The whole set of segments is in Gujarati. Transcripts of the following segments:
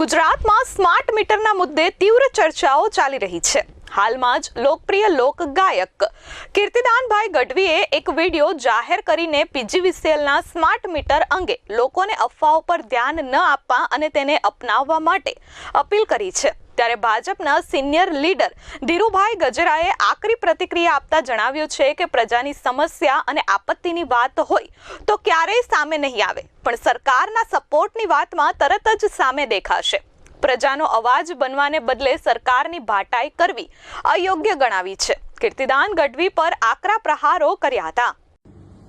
ગુજરાતમાં સ્માર્ટ મીટરના મુદ્દે તીવ્ર ચર્ચાઓ ચાલી રહી છે. હાલમાં જ લોકપ્રિય લોક ગાયક કીર્તિદાનભાઈ ગઢવીએ એક વીડિયો જાહેર કરીને પીજીવીસીએલના સ્માર્ટ મીટર અંગે લોકોને અફવાઓ પર ધ્યાન ન આપવા અને તેને અપનાવવા માટે અપીલ કરી છે. ત્યારે ભાજપના સિનિયર લીડર ધીરુભાઈ ગજરાએ આકરી પ્રતિક્રિયા આપતા જણાવ્યું છે કે પ્રજાની સમસ્યા અને આપત્તિની વાત હોય તો ક્યારેય સામે નહીં આવે, પણ સરકારના સપોર્ટની વાતમાં તરત જ સામે દેખાશે. પ્રજાનો અવાજ બનવાને બદલે સરકારની ભાટાઈ કરવી અયોગ્ય ગણાવી છે. કીર્તિદાન ગઢવી પર આકરા પ્રહારો કર્યા હતા.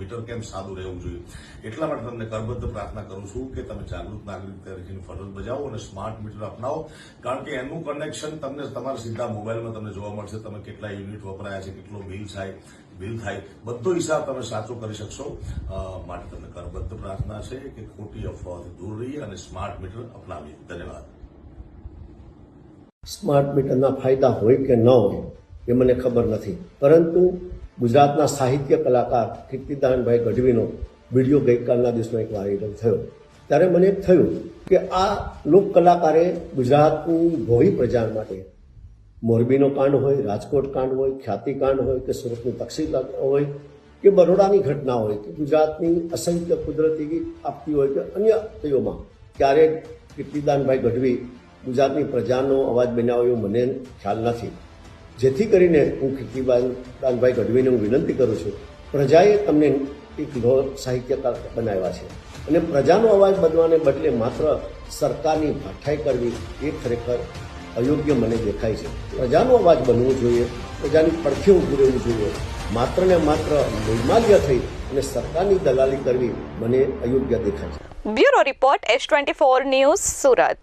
મીટર કેમ સાદું રહેવું જોઈએ? એટલા માટે તમને કરબદ્ધ પ્રાર્થના કરું છું કે તમે જાગૃત નાગરિક તરીકેની ફરજ બજાવો અને સ્માર્ટ મીટર અપનાવો. કારણ કે એનું કનેક્શન તમને તમારા સીધા મોબાઈલમાં તમને જોવા મળશે. તમે કેટલા યુનિટ વપરાયા છે, કેટલો બિલ થાય બિલ થાય, બધો હિસાબ તમે સાચો કરી શકશો. માટે તમને કરબદ્ધ પ્રાર્થના છે કે ખોટી અફવાઓથી દૂર રહીએ અને સ્માર્ટ મીટર અપનાવીએ. ધન્યવાદ. સ્માર્ટ મીટરના ફાયદા હોય કે ન હોય એ મને ખબર નથી. પરંતુ ગુજરાતના સાહિત્ય કલાકાર કીર્તિદાનભાઈ ગઢવીનો વીડિયો ગઈકાલના દિવસમાં એક વાયરલ થયો. ત્યારે મને થયું કે આ લોક કલાકારે ગુજરાતની ભોળી પ્રજા માટે મોરબીનો કાંડ હોય, રાજકોટ કાંડ હોય, ખ્યાતિ કાંડ હોય કે સુરતની તકસીલ હોય કે બરોડાની ઘટના હોય કે ગુજરાતની અસંખ્ય કુદરતી આપતી હોય કે અન્ય તેઓમાં ક્યારેક કીર્તિદાનભાઈ ગઢવી ગુજરાતની પ્રજાનો અવાજ બનાવ્યો મને ખ્યાલ નથી. જેથી કરીને હું કીર્તિદાનભાઈ ગઢવીને હું વિનંતી કરું છું, પ્રજાએ તમને એક લો સાહિત્યકાર બનાવ્યા છે. અને પ્રજાનો અવાજ બનવાને બદલે માત્ર સરકારની ભાઠાઈ કરવી એ ખરેખર અયોગ્ય મને દેખાય છે. પ્રજાનો અવાજ બનવો જોઈએ, પ્રજાની પડખે ઊભું રહેવું જોઈએ. માત્ર ને માત્ર નિર્માલ્ય થઈ અને સરકારની દલાલી કરવી મને અયોગ્ય દેખાય છે. Bureau report S twenty four news Surat.